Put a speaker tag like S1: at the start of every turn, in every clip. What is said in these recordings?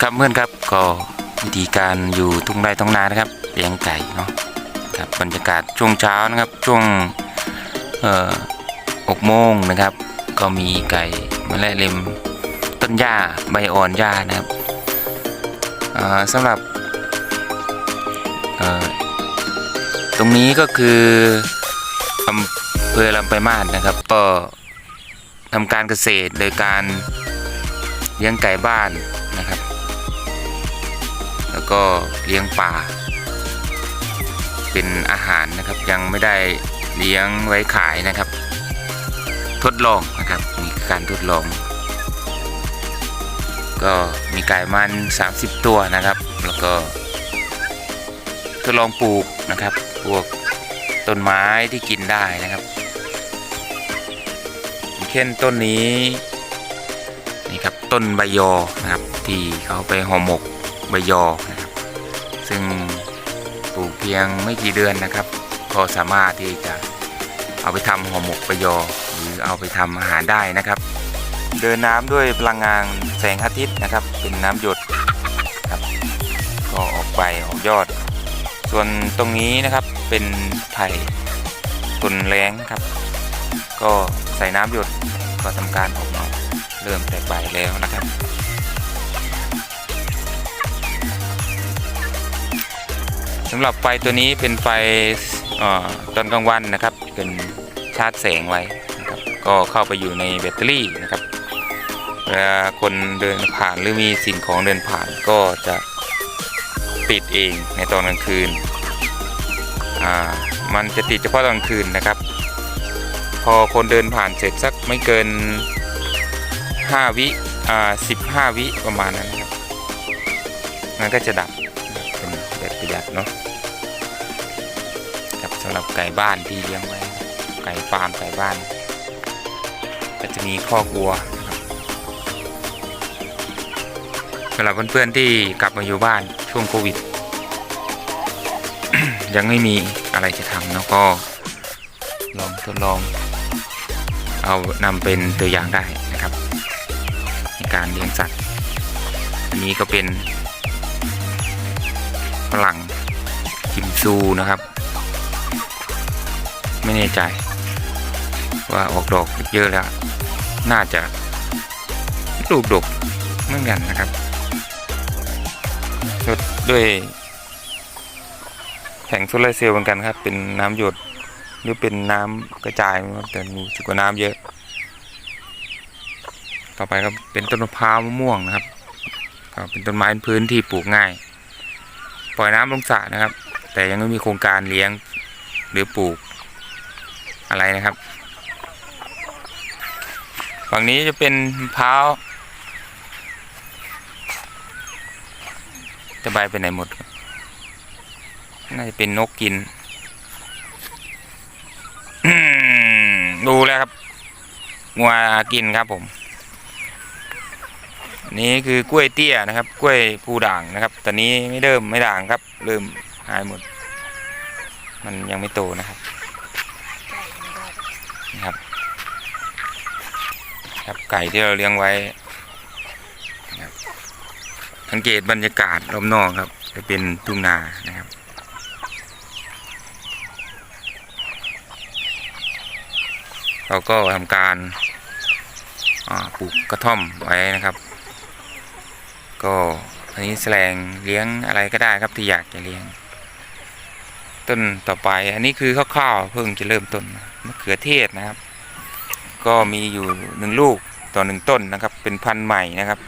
S1: ครับเพื่อนครับก็วิธีการอยู่ทุ่งไร่ท้องนานะครับเลี้ยงไก่เนาะครับบรรยากาศช่วงเช้านะครับช่วงเอ่อหกโมงนะครับ ก็มีไก่มาแล่เล็มต้นหญ้าใบอ่อนหญ้านะครับสำหรับตรงนี้ก็คืออำเภอลำไปมาศนะครับ ก็ทำการเกษตรโดยการเลี้ยงไก่บ้านนะครับ แล้วก็เลี้ยงปลาเป็นอาหารนะครับยังไม่ได้เลี้ยงไว้ขายนะครับ ทดลองนะครับมีการทดลอง ก็มีไก่มัน 30 ตัวนะครับ แล้วก็ทดลองปลูกนะครับพวกต้นไม้ที่กินได้นะครับเช่นต้นนี้นี่ครับต้นใบยอนะครับที่เขาไปห่อหมก ใบยอนะครับ ซึ่งปลูกเพียงไม่กี่เดือนนะครับ ก็สามารถที่จะเอาไปทำห่อหมกใบยอหรือเอาไปทำอาหารได้นะครับ เดินน้ำด้วยพลังงานแสงอาทิตย์นะครับ เป็นน้ำหยดครับ ก็ออกใบออกยอด ส่วนตรงนี้นะครับเป็นไผ่ต้นแรงครับ ก็ใส่น้ำหยดก็ทำการออกมาเริ่มแตกใบแล้วนะครับำหรับไฟตัวนี้เป็นไฟอตอนกลางวันนะครับ เป็นชาร์จแสงไว้นะครับก็เข้าไปอยู่ในแบตเตอรี่นะครับเวลาคนเดินผ่านหรือมีสิ่งของเดินผ่านก็จะติดเองในตอนกลางคืนมันจะติดเฉพาะตอนกลางคืนนะครับ พอคนเดินผ่านเสร็จสักไม่เกิน 5 วิอ่า15วิประมาณนั้นนะครับมันก็จะดับเป็นแบบประหยัดเนาะ หรับไก่บ้านที่เลี้ยงไว้ ไก่ฟาร์มไก่บ้าน ก็จะมีข้อกวัวสำหรับเพื่อนๆที่กลับมาอยู่บ้านช่วงโควิด ยังไม่มีอะไรจะทำเนาะก็ลองทดลอง เอานำเป็นตัวอย่างได้นะครับ ในการเลี้ยงสัตว์อันนี้ก็เป็นฝรั่งกิมซูนะครับ ไม่แน่ใจ ว่าออกดอกเยอะแล้ว น่าจะลูกดกเหมือนกันนะครับสดด้วยแผงโซลาร์เซลล์เหมือนกันครับ เป็นน้ำหยดหรือเป็นน้ำกระจายแต่มีสึกน้ำเยอะ ต่อไปก็เป็นต้นมะพร้าวมะม่วงนะครับเป็นต้นไม้พื้นที่ปลูกง่าย ปล่อยน้ำลงสระนะครับ แต่ยังไม่มีโครงการเลี้ยงหรือปลูก อะไรนะครับ ฝั่งนี้จะเป็นมะพร้าวจะใบไปไหนหมด น่าจะเป็นนกกิน ดูแล้วครับงัวกินครับผม นี่คือกล้วยเตี้ยนะครับ กล้วยภูด่างนะครับ ตอนนี้ไม่เริ่มไม่ด่างครับ เริ่มหายหมด มันยังไม่โตนะครับ นะครับครับไก่ที่เราเลี้ยงไว้นะครับสังเกตบรรยากาศรอบนอกครับ จะเป็นทุ่งนานะครับเราก็ทำการปลูกกระท่อมไว้นะครับ ก็อันนี้แสลงเลี้ยงอะไรก็ได้ครับที่อยากจะเลี้ยง ต้นต่อไปอันนี้คือคร่าวๆเพิ่งจะเริ่มต้น มะเขือเทศนะครับ ก็มีอยู่หนึ่งลูกต่อหนึ่งต้นนะครับ เป็นพันธุ์ใหม่นะครับ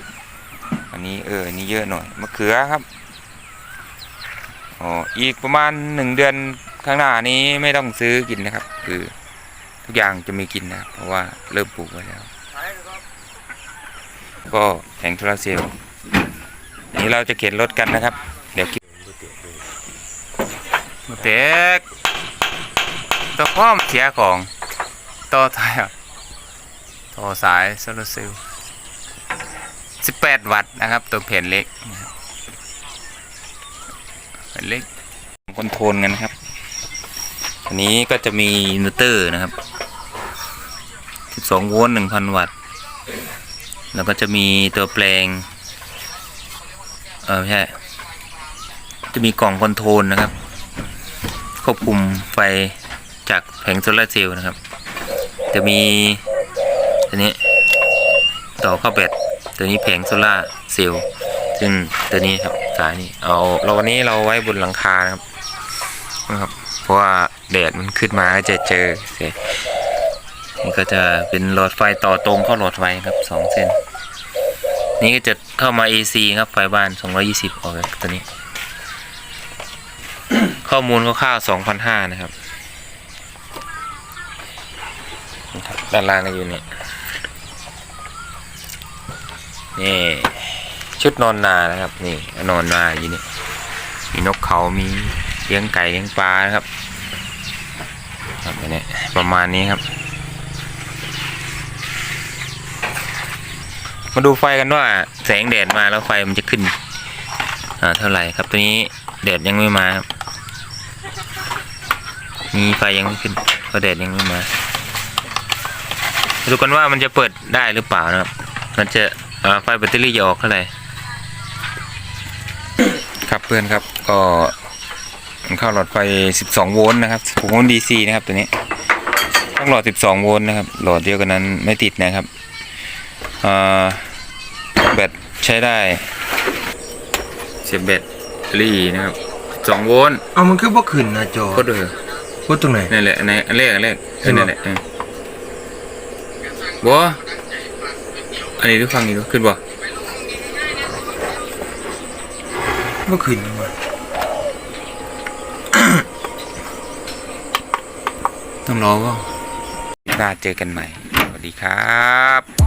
S1: อันนี้เออนี่เยอะหน่อยมะเขือครับอ๋ออีกประมาณหนึ่งเดือนข้างหน้านี้ไม่ต้องซื้อกินนะครับ คือทุกอย่างจะมีกินนะเพราะว่าเริ่มปลูกไว้แล้ว ก็แผงโซลาร์เซลล์อันนี้เราจะเข็นรถกันนะครับ เดี๋ยวมาแตก ตัวพร้อมเสียของต่อท้ายอะต่อสายโซลาร์เซลล์18 วัตต์นะครับ ตัวแผ่นเล็กแผ่นเล็กคอนโทรลกันนะครับ อันนี้ก็จะมีอินเวอร์เตอร์นะครับ 12 โวลต์ 1,000 วัตต์ แล้วก็จะมีตัวแปลง เออไม่ใช่ จะมีกล่องคอนโทรลนะครับ ควบคุมไฟ จากแผงโซลาร์เซลล์นะครับ จะมีตัวนี้ต่อเข้าแบตตัวนี้แผงโซลาร์เซลล์ซึ่งตัวนี้ครับสายนี้เอาเราวันนี้เราไว้บนหลังคานะครับนะครับ เพราะว่าแดดมันขึ้นมาจะเจอเสียนี่ก็จะเป็นหลอดไฟต่อตรงเข้าหลอดไฟครับสองเส้น นี่ก็จะเข้ามา AC ครับไฟบ้าน220ออกตัวนี้ ข้อมูลคร่าวๆ2,500นะครับนี่ครับ ด้านล่างก็อยู่นี่นี่ ชุดนอนนานะครับ นี่นอนนาอยู่นี่มีนกเขามีเลี้ยงไก่เลี้ยงปลานะครับครับนี้ประมาณนี้ครับ มาดูไฟกันว่าแสงแดดมาแล้วไฟมันจะขึ้นอ่าเท่าไหร่ครับตัวนี้แดดยังไม่มาครับนี่ไฟยังไม่ขึ้นเพราะแดดยังไม่มา ดูกันว่ามันจะเปิดได้หรือเปล่านะครับ มันจะอ่าไฟแบตเตอรี่จะออกเท่าไหร่ครับเพื่อนครับก็มันเข้าหลอดไฟ 12 โวลต์นะครับ6โวลต์ DC นะครับตัวนี้ต้องหลอด 12 โวลต์นะครับ หลอดเดียวกันนั้นไม่ติดนะครับอ่าแบตใช้ได้เสียบแบตเตอรี่นะครับ 2 โวลต์
S2: เอามันคือบ่ขึ้นหนะจอ
S1: ก็เดือ
S2: ว่าตรงไหน
S1: นี่นแหละอันไหนอันแรกอันแรกเออ
S2: เห็นปะ
S1: นั่นแหละเออ บัวอันนี้ดูฟังนี่ดูขึ้นบ่
S2: บ่ขึ้นมา
S1: ต้องรอว่าน่าเจอกันใหม่ สวัสดีครับ